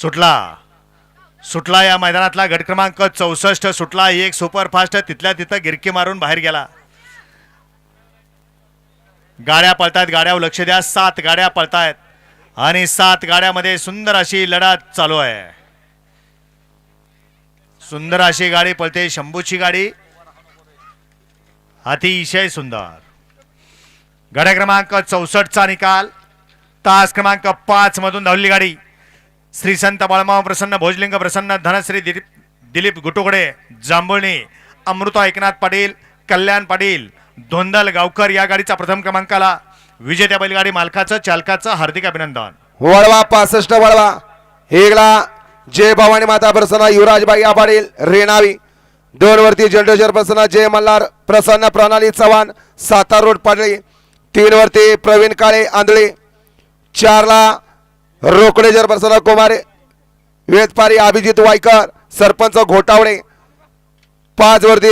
सुटला. सुटला या मैदानातला गट क्रमांक चौसष्ट. सुटला एक सुपरफास्ट. तिथल्या तिथं गिरकी मारून बाहेर गेला. गाड्या पळतायत गाड्यावर लक्ष द्या. सात गाड्या पळतायत. आणि सात गाड्यामध्ये सुंदर अशी लढत चालू आहे. सुंदर अशी गाडी पळते शंभूची गाडी. अतिशय सुंदर. गाड्या क्रमांक चौसष्टचा निकाल. तास क्रमांक पाच मधून धावली गाडी. श्री संत बाळमाव प्रसन्न भोजलिंग प्रसन्न धनश्री दिलीप दिलीप गुटुकडे जांभुळणी अमृता एकनाथ पाटील कल्याण पाटील धोंदल गावकर या गाडीचा प्रथम क्रमांकाला विजेत्या बैलगाडी मालकाचं चालकाचं हार्दिक अभिनंदन. वळवा पासष्ट वळवा. हेगला जय भवानी माता प्रसन्न युवराजबाई आपाडील रेणावी. दोन वरती जनरेशन प्रसन्न जय मल्हार प्रसन्न प्रणाली चव्हाण सातार रोड पाडळी. तीन वरती प्रवीण काळे आंधळे. चारला रोकडेजर प्रसन्न कुमारे वेदपारी अभिजित वायकर सरपंच घोटावडे पाच वरती